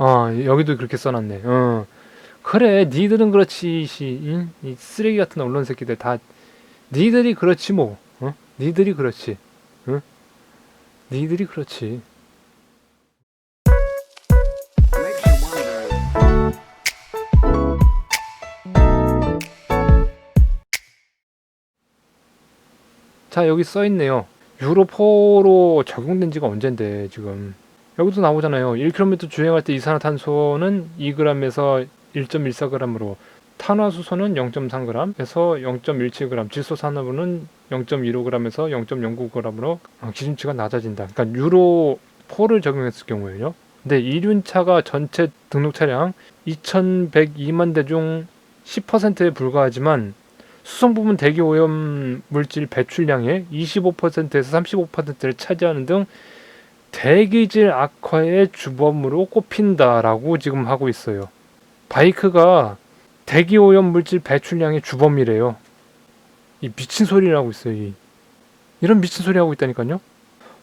어 여기도 그렇게 써놨네. 어 그래 니들은 그렇지 씨, 이, 이 쓰레기 같은 언론 새끼들 다 니들이 그렇지 뭐. 어? 니들이 그렇지. 응? 니들이 그렇지. 자 여기 써 있네요. 유로 4로 적용된 지가 언젠데 지금 여기도 나오잖아요. 1km 주행할 때 이산화탄소는 2g에서 1.14g으로 탄화수소는 0.3g에서 0.17g, 질소산화분은 0.15g에서 0.09g으로 어, 기준치가 낮아진다. 그러니까 유로 4를 적용했을 경우에요. 근데 이륜차가 전체 등록 차량 2,102만 대 중 10%에 불과하지만 수성 부분 대기 오염 물질 배출량의 25%에서 35%를 차지하는 등 대기질 악화의 주범으로 꼽힌다라고 지금 하고 있어요. 바이크가 대기 오염 물질 배출량의 주범이래요. 이 미친 소리를 하고 있어요. 이. 이런 미친 소리 하고 있다니까요.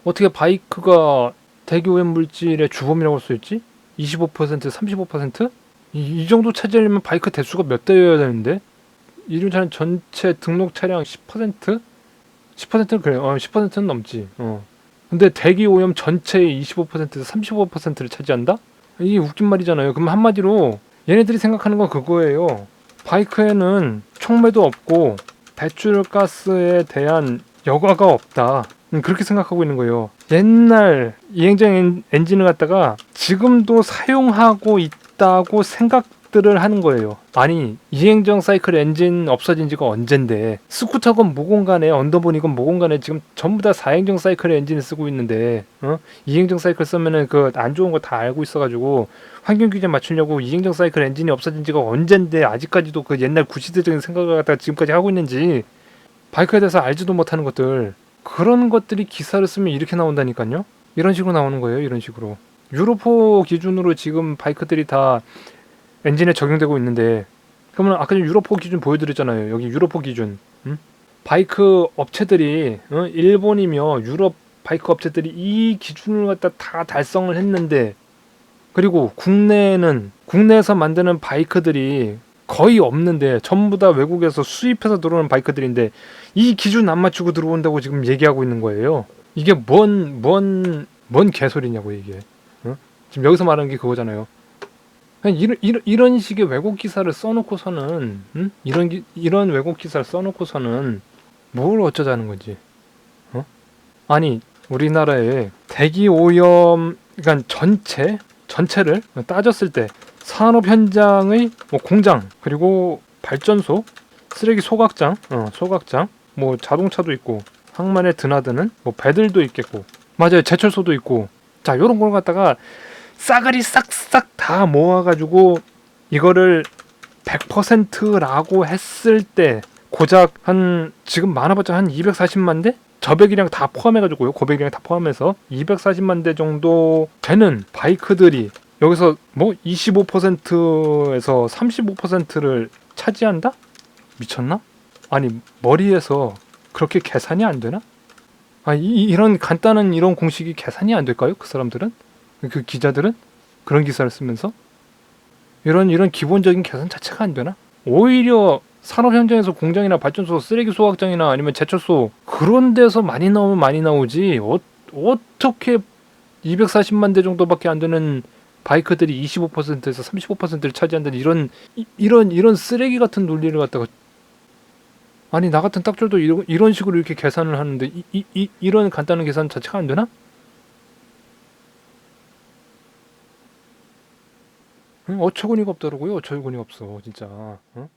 어떻게 바이크가 대기 오염 물질의 주범이라고 할 수 있지? 25% 35%? 이, 이 정도 차지하려면 바이크 대수가 몇 대여야 되는데? 이륜차는 전체 등록 차량 10%? 10%는 그래. 어, 10%는 넘지. 어. 근데 대기 오염 전체의 25%에서 35%를 차지한다? 이게 웃긴 말이잖아요. 그럼 한마디로 얘네들이 생각하는 건 그거예요. 바이크에는 촉매도 없고 배출가스에 대한 여과가 없다. 음, 그렇게 생각하고 있는 거예요. 옛날 이행정 엔- 엔진을 갖다가 지금도 사용하고 있다고 생각 들을 하는 거예요. 아니 이행정 사이클 엔진 없어진 지가 언젠데 스쿠터건 뭐건 간에 언더본이건 뭐건 간에 지금 전부 다 4행정 사이클 엔진을 쓰고 있는데 어? 이행정 사이클 쓰면은 그 안 좋은 거 다 알고 있어가지고 환경 규제 맞추려고 이행정 사이클 엔진이 없어진 지가 언젠데 아직까지도 그 옛날 구시대적인 생각을 갖다가 지금까지 하고 있는지 바이크에 대해서 알지도 못하는 것들 그런 것들이 기사를 쓰면 이렇게 나온다니까요. 이런 식으로 나오는 거예요. 이런 식으로. 유로포 기준으로 지금 바이크들이 다 엔진에 적용되고 있는데 그러면 아까 유로포 기준 보여드렸잖아요. 여기 유로포 기준. 음? 바이크 업체들이 어? 일본이며 유럽 바이크 업체들이 이 기준을 갖다 다 달성을 했는데 그리고 국내에는 국내에서 만드는 바이크들이 거의 없는데 전부 다 외국에서 수입해서 들어오는 바이크들인데 이 기준 안 맞추고 들어온다고 지금 얘기하고 있는 거예요. 이게 뭔 뭔 뭔 개소리냐고 이게. 어? 지금 여기서 말하는 게 그거잖아요. 그냥 이런, 이런 이런 식의 왜곡 기사를 써놓고서는 음? 이런 기, 이런 왜곡 기사를 써놓고서는 뭘 어쩌자는 거지? 어? 아니 우리나라의 대기 오염 그러니까 전체 전체를 따졌을 때 산업 현장의 뭐 공장 그리고 발전소 쓰레기 소각장 어, 소각장 뭐 자동차도 있고 항만에 드나드는 뭐 배들도 있겠고 맞아요 제철소도 있고 자 요런 걸 갖다가 싸그리 싹싹 다 모아가지고 이거를 100%라고 했을 때 고작 한 지금 많아봤자 한 240만 대 저배기량 다 포함해가지고요 고배기량 다 포함해서 240만 대 정도 되는 바이크들이 여기서 뭐 25%에서 35%를 차지한다? 미쳤나? 아니 머리에서 그렇게 계산이 안 되나? 아 이, 이런 간단한 이런 공식이 계산이 안 될까요? 그 사람들은 그 기자들은 그런 기사를 쓰면서 이런 이런 기본적인 계산 자체가 안 되나? 오히려 산업 현장에서 공장이나 발전소, 쓰레기 소각장이나 아니면 제철소 그런 데서 많이 나오면 많이 나오지 어, 어떻게 240만 대 정도밖에 안 되는 바이크들이 25%에서 35%를 차지한다는 이런 이, 이런 이런 쓰레기 같은 논리를 갖다가 아니 나 같은 딱줄도 이런 이런 식으로 이렇게 계산을 하는데 이, 이, 이 이런 간단한 계산 자체가 안 되나? 어처구니가 없더라고요. 어처구니가 없어 진짜. 어?